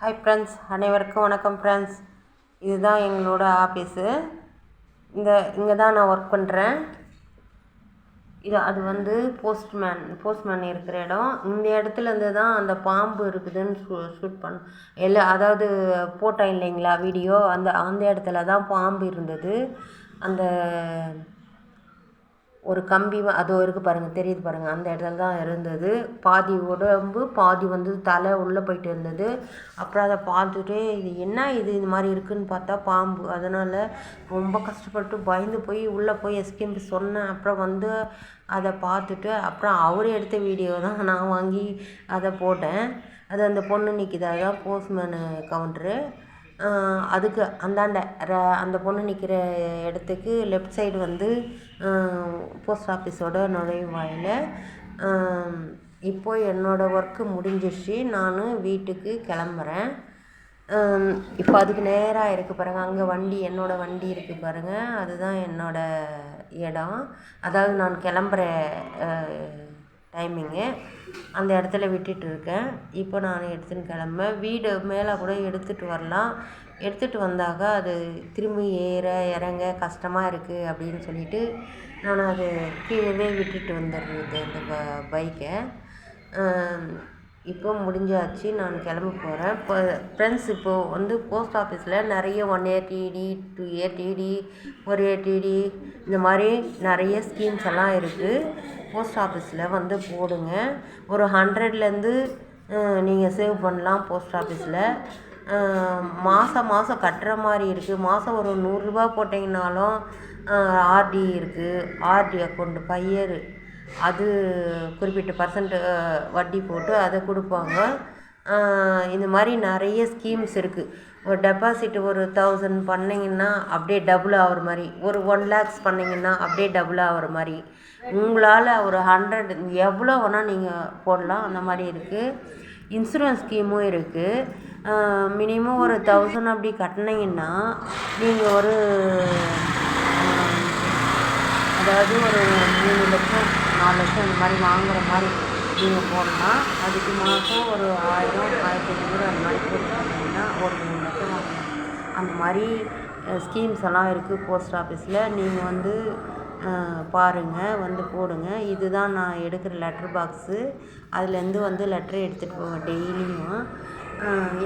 Hi friends அனைவருக்கும் வணக்கம் friends இதுதான் எங்களோட ஆஃபீஸு இந்த இங்கே தான் நான் ஒர்க் பண்ணுறேன் இது அது வந்து போஸ்ட்மேன் போஸ்ட்மேன் இருக்கிற இடம். இந்த இடத்துல இருந்து தான் அந்த பாம்பு இருக்குதுன்னு ஷூ ஷூட் பண்ண எல்லா அதாவது போட்டோம் இல்லைங்களா வீடியோ அந்த அந்த இடத்துல தான் பாம்பு இருந்தது. அந்த ஒரு கம்பி அதோ இருக்குது பாருங்கள் தெரியுது பாருங்கள் அந்த இடத்துல தான் இருந்தது. பாதி உடம்பு பாதி வந்து தலை உள்ளே போயிட்டு இருந்தது. அப்புறம் அதை பார்த்துட்டு இது என்ன இது இது மாதிரி இருக்குன்னு பார்த்தா பாம்பு. அதனால் ரொம்ப கஷ்டப்பட்டு பயந்து போய் உள்ளே போய் எஸ்கேம்பி சொன்னேன். அப்புறம் வந்து அதை பார்த்துட்டு அப்புறம் அவர் எடுத்த வீடியோ தான் நான் வாங்கி அதை போட்டேன். அது அந்த பொண்ணு நிற்கிது அதுதான் போஸ்ட்மேனு கவுண்ட்ரு அதுக்கு அந்தாண்ட ர- அந்த பொண்ணு நிற்கிற இடத்துக்கு லெஃப்ட் சைடு வந்து போஸ்ட் ஆஃபீஸோட நுழைவாயில் இப்போ என்னோடய ஒர்க்கு முடிஞ்சிடுச்சு நான் வீட்டுக்கு கிளம்புறேன். இப்போ அதுக்கு நேராக இருக்குது பாருங்கள் அங்கே வண்டி என்னோடய வண்டி இருக்குது பாருங்கள் அதுதான் என்னோடய இடம். அதாவது நான் கிளம்புற டைமிங்கு அந்த இடத்துல விட்டுட்டு இருக்கேன். இப்போ நான் எடுத்துன்னு கிளம்ப வீடு மேலே கூட எடுத்துகிட்டு வரலாம். எடுத்துகிட்டு வந்தாக்க அது திரும்பி ஏற இறங்க கஷ்டமாக இருக்குது அப்படின்னு சொல்லிட்டு நான் அது கீழே விட்டுட்டு வந்துடுறது அந்த ப பைக்கை. இப்போ முடிஞ்சாச்சு. நான் கிளம்ப போகிறேன் இப்போ ஃப்ரெண்ட்ஸ் இப்போது வந்து போஸ்ட் ஆஃபீஸில் நிறைய one year TD two year TD ஒரு இயர் டிடி இந்த மாதிரி நிறைய ஸ்கீம்ஸ் எல்லாம் இருக்குது போஸ்ட் ஆஃபீஸில் வந்து போடுங்க. ஒரு ஹண்ட்ரட்லேருந்து நீங்கள் சேவ் பண்ணலாம் போஸ்ட் ஆஃபீஸில் மாதம் மாதம் கட்டுற மாதிரி இருக்குது மாதம் ஒரு நூறுரூபா போட்டிங்கனாலும் ஆர்டி இருக்குது ஆர்டி அக்கௌண்ட் பையர். அது குறிப்பிட்ட பர்சன்ட் வட்டி போட்டு அதை கொடுப்பாங்க. இந்த மாதிரி நிறைய ஸ்கீம்ஸ் இருக்குது ஒரு டெபாசிட் ஒரு தௌசண்ட் பண்ணிங்கன்னா அப்படியே டபுள் ஆகிற மாதிரி ஒரு ஒன் லேக்ஸ் பண்ணிங்கன்னா அப்படியே டபுள் ஆகிற மாதிரி. உங்களால் ஒரு ஹண்ட்ரட் எவ்வளோ வேணால் நீங்கள் போடலாம். அந்த மாதிரி இருக்குது இன்சூரன்ஸ் ஸ்கீமும் இருக்குது மினிமம் ஒரு தௌசண்ட் அப்படி கட்டினீங்கன்னா நீங்கள் ஒரு அதாவது ஒரு மூணு லட்சம் நாலு லட்சம் இந்த மாதிரி வாங்குற மாதிரி நீங்கள் போடலாம் அதுக்கு மாதம் ஒரு ஆயிரம் ஆயிரத்தி ஐநூறு அந்த மாதிரி போட்டுக்கிட்டிங்கன்னா ஒரு மூணு லட்சம் வாங்கலாம். அந்த மாதிரி ஸ்கீம்ஸ் எல்லாம் இருக்குது போஸ்ட் ஆஃபீஸில் நீங்கள் வந்து பாருங்கள் வந்து போடுங்க. இதுதான் நான் எடுக்கிற லெட்டர் பாக்ஸு அதுலேருந்து வந்து லெட்ரு எடுத்துகிட்டு போவேன் டெய்லியும்.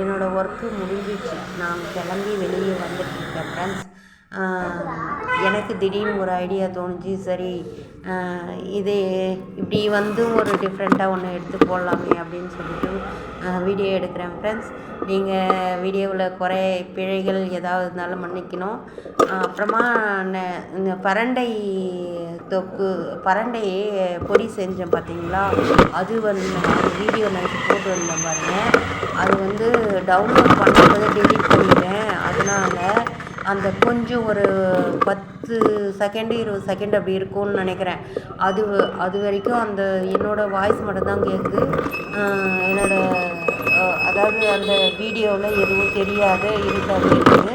என்னோடய ஒர்க்கு முடிஞ்சிச்சு நான் கிளம்பி வெளியே வந்துட்டுருக்கேன் ஃப்ரெண்ட்ஸ் எனக்கு திடீர்னு ஒரு ஐடியா தோணுச்சு. சரி இது இப்படி வந்து ஒரு டிஃப்ரெண்ட்டாக ஒன்று எடுத்து போடலாமே அப்படின்னு சொல்லிட்டு வீடியோ எடுக்கிறேன் ஃப்ரெண்ட்ஸ் நீங்கள் வீடியோவில் குறை பிழைகள் ஏதாவது இருந்தாலும் மன்னிக்கணும். அப்புறமா இந்த பரண்டை தொக்கு பரண்டை பொடி செஞ்சேன் பார்த்தீங்களா அது வந்து நான் வீடியோ நான் போட்டு வந்தேன் பாருங்கள் அது வந்து டவுன்லோட் பண்ணும்போது டெலிட் பண்ணிட்டேன். அதனால் அந்த கொஞ்சம் ஒரு பத்து செகண்டு இருபது செகண்ட் அப்படி இருக்கும்னு நினைக்கிறேன். அது அது வரைக்கும் அந்த என்னோடய வாய்ஸ் மட்டும்தான் கேட்குது என்னோடய அதாவது அந்த வீடியோவில் எதுவும் தெரியாத இருக்காது இருக்குது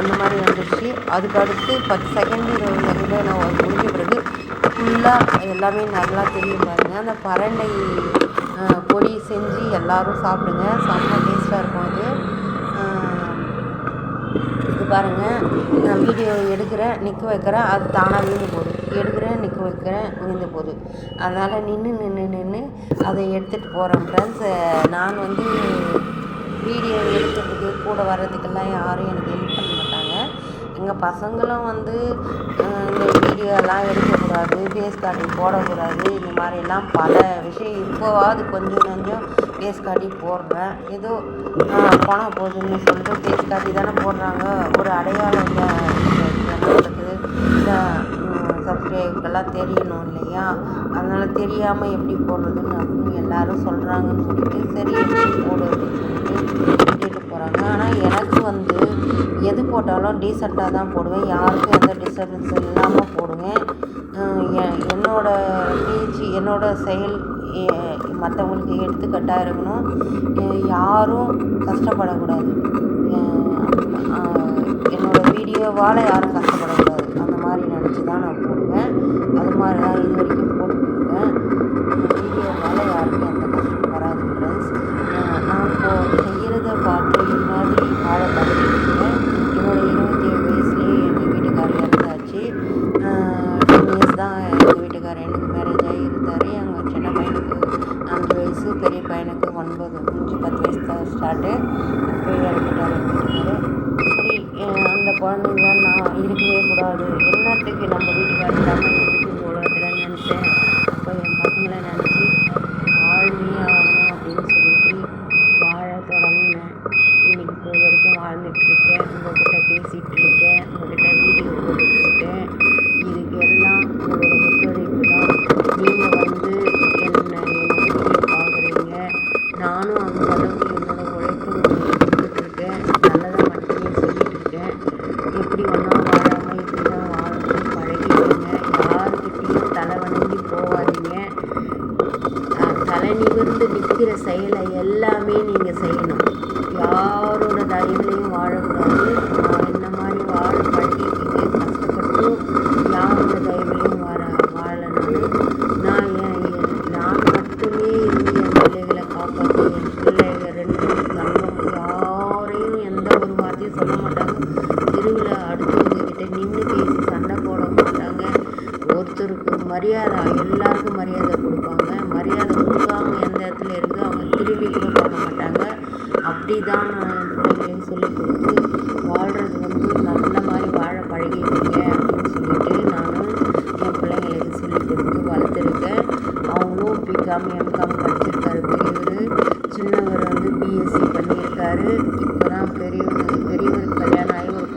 அந்த மாதிரி வந்துடுச்சு அதுக்கு அடுத்து பத்து செகண்ட் இருபது செகண்டு நான் முடிஞ்ச பிறகு ஃபுல்லாக எல்லாமே நல்லா தெரியும் பாருங்கள் அந்த பரண்டை பொடி செஞ்சு எல்லோரும் சாப்பிடுங்க. செம்ம டேஸ்ட்டாக இருக்கும் அது. பாருங்கள் நான் வீடியோ எடுக்கிறேன் நிற்க வைக்கிறேன் அது தானாக விழுந்து போகுது. எடுக்கிறேன் நிற்க வைக்கிறேன் விழுந்து போகுது. அதனால் நின்று நின்று நின்று அதை எடுத்துகிட்டு போகிறேன் ஃப்ரெண்ட்ஸ் நான் வந்து வீடியோ எடுக்கிறதுக்கு கூட வர்றதுக்கெல்லாம் யாரும் எனக்கு ஹெல்ப் பண்ண மாட்டாங்க. எங்கள் பசங்களும் வந்து இந்த வீடியோலாம் எடுக்கக்கூடாது ஃபேஸ் காட்டி போடக்கூடாது. இந்த மாதிரிலாம் பல விஷயம் இப்போவாவது கொஞ்சம் கொஞ்சம் ஃபேஸ் காட்டி போடுறேன். ஏதோ அஹ், பணம் போகுதுன்னு சொல்லிட்டு ஃபேஸ் காட்டி தானே போடுறாங்க. ஒரு அடையாளம் இல்லை இந்த சப்ஸ்கிரைபுக்கெல்லாம் தெரியணும் இல்லையா? அதனால் தெரியாமல் எப்படி போடுறதுன்னு அப்படின்னு எல்லோரும் சொல்கிறாங்கன்னு சொல்லிட்டு சரி எப்படி போடு அப்படின்னு சொல்லிட்டு விட்டுட்டு போகிறாங்க ஆனால் எனக்கு வந்து எது போட்டாலும் டீசெண்டாக தான் போடுவேன். யாருக்கும் எந்த டிஸ்டர்பன்ஸ் இல்லாமல் போடுவேன். எ- என்னோட பேச்சு என்னோட செயல் மற்றவங்களுக்கு எடுத்துக்கட்டாக இருக்கணும். யாரும் கஷ்டப்படக்கூடாது. என்னோடய என்னோட வீடியோவால் யாரும் கஷ்டப்படக்கூடாது. அந்த மாதிரி நினச்சி தான் நான் போடுவேன். அது மாதிரி தான் இது வரைக்கும் போட்டுருக்கேன் வீடியோவால் யாருக்கும் எந்த கஷ்டமும் வராது ஃப்ரெண்ட்ஸ் நான் இப்போ செய்கிறத பார்த்து ஆச்சு பத்து வயசு ஸ்டார்ட்டு போய் இறக்கிட்டாரு சரி அந்த குழந்தைங்கள நான் இருக்கவே கூடாது என்னத்துக்கு நம்ம வீட்டுக்கார இல்லாமல் இருந்துட்டு உலகத்தில் நினச்சேன் அப்போ என் பசங்களை நினச்சி வாழ்வே ஆகணும் அப்படின்னு சொல்லிட்டு வாழ தொடங்கினேன் இன்றைக்கி இப்போ வரைக்கும் வாழ்ந்துட்டு இருக்கேன் உங்கள்கிட்ட பேசிகிட்டு இருக்கேன் உங்கள்கிட்ட வீடியோ போட்டுட்டு இருக்கேன் இதுக்கு எல்லாம் உங்களோட ஒத்துழைப்பு தான் நீங்கள் வந்து என்ன என்னோட வீடியோ பார்க்குறீங்க நானும் அந்த அளவுக்கு என்னோட உழைப்பு கொடுத்துட்ருக்கேன் நல்லதாக மட்டுமே சொல்லிட்டு இருக்கேன் எப்படி ஒன்றா வாழாமல் இப்படி தான் வாழணும் பழகிடுங்க யாருக்கிட்டேயும் தலை வணங்கி போகாதீங்க அஹ் தலை நிமிர்ந்து நிற்கிற செயலை எல்லாமே நீங்கள் செய்யணும் யாரோட வாழக்கூடாது. நான் என்ன மாதிரி வாழ பழகிக்கிங்க கஷ்டப்பட்டும் யாரோட தயவுலையும் வாழ வாழனாலும் நான் என் நான் மட்டுமே இருந்து என் பிள்ளைகளை காப்பாற்றி என் பிள்ளைங்க ரெண்டு தங்கம் யாரையும் எந்த ஒரு வார்த்தையும் சொல்ல மாட்டாங்க. திருவிழா அடுத்தவங்க கிட்டே நின்று பேசி சண்டை போட மாட்டாங்க. ஒருத்தருக்கு மரியாதை எல்லாருக்கும் மரியாதை கொடுப்பாங்க மரியாதை கொடுக்காம எந்த இடத்துல இருக்குதோ அவங்க திரும்பி கூட பார்க்க மாட்டாங்க அப்படி தான் நான் என் பிள்ளைங்களுக்கு சொல்லிக் கொடுத்து வாழ்கிறது வந்து நல்ல மாதிரி வாழ பழகிக்கோங்க அப்படின்னு சொல்லிட்டு நான் என் பிள்ளைங்களுக்கு சொல்லிக் கொடுத்து வளர்த்துருக்கேன் அவங்களும் பிகாம் எம்காம் படிச்சிருக்காரு பெரியவர் சின்னவர் வந்து பிஎஸ்சி பண்ணியிருக்காரு இப்போ தான் பெரியவர் பெரியவருக்கு கல்யாணம் ஆகி ஒரு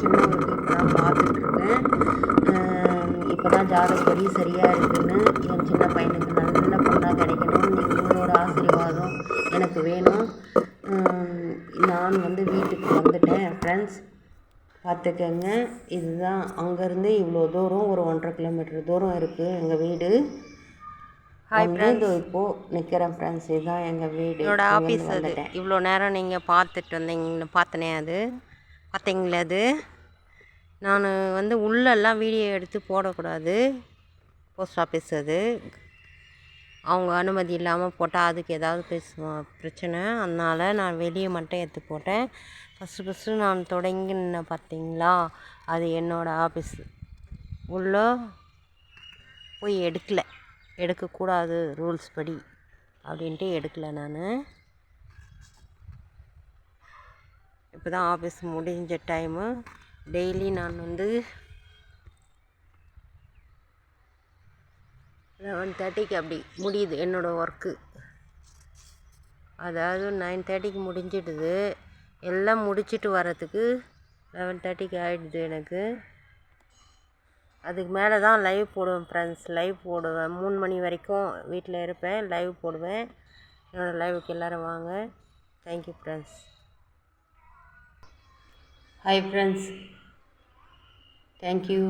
சின்னவருக்கு இப்போ தான் பார்த்துட்ருக்கேன். இப்போ தான் ஜாதகப்படி சரியாக இருக்குன்னு என் சின்ன பையனுக்கு நல்ல பொண்ணாக கிடைக்கணும். உங்களோட ஆசீர்வாதம் எனக்கு வேணும். நான் வந்து வீட்டுக்கு வந்துட்டேன். ஃப்ரெண்ட்ஸ் பார்த்துக்கங்க. இதுதான் அங்கேருந்து இவ்வளோ தூரம் ஒரு ஒன்றரை கிலோமீட்டர் தூரம் இருக்குது எங்கள் வீடு. இப்போது நிற்கிறேன் ஃப்ரெண்ட்ஸ் இதுதான் எங்கள் வீடு. என்னோட ஆஃபீஸ் அது. இவ்வளோ நேரம் நீங்கள் பார்த்துட்டு வந்தீங்க பார்த்தனே அது. பார்த்தீங்களா அது? நான் வந்து உள்ளெல்லாம் வீடியோ எடுத்து போடக்கூடாது. போஸ்ட் ஆஃபீஸ் அது. அவங்க அனுமதி இல்லாமல் போட்டால் அதுக்கு ஏதாவது பேசுவோம் பிரச்சனை. அதனால் நான் வெளியே மட்டும் எடுத்து போட்டேன். ஃபஸ்ட்டு ஃபஸ்ட்டு நான் தொடங்கின பார்த்தீங்களா? அது என்னோடய ஆஃபீஸ் உள்ள போய் எடுக்கல. எடுக்கக்கூடாது ரூல்ஸ் படி. அப்படின்ட்டு எடுக்கல நான். இப்போ தான் ஆஃபீஸ் முடிஞ்ச டைமு டெய்லி நான் வந்து லெவன் தேர்ட்டிக்கு அப்படி முடியுது என்னோடய ஒர்க்கு அதாவது நைன் தேர்ட்டிக்கு முடிஞ்சிடுது. எல்லாம் முடிச்சுட்டு வரத்துக்கு லெவன் தேர்ட்டிக்கு ஆகிடுது எனக்கு. அதுக்கு மேலே தான் லைவ் போடுவேன் ஃப்ரெண்ட்ஸ் லைவ் போடுவேன். மூணு மணி வரைக்கும் வீட்டில் இருப்பேன். லைவ் போடுவேன். என்னோடய லைவுக்கு எல்லோரும் வாங்க. Thank you friends hi friends thank you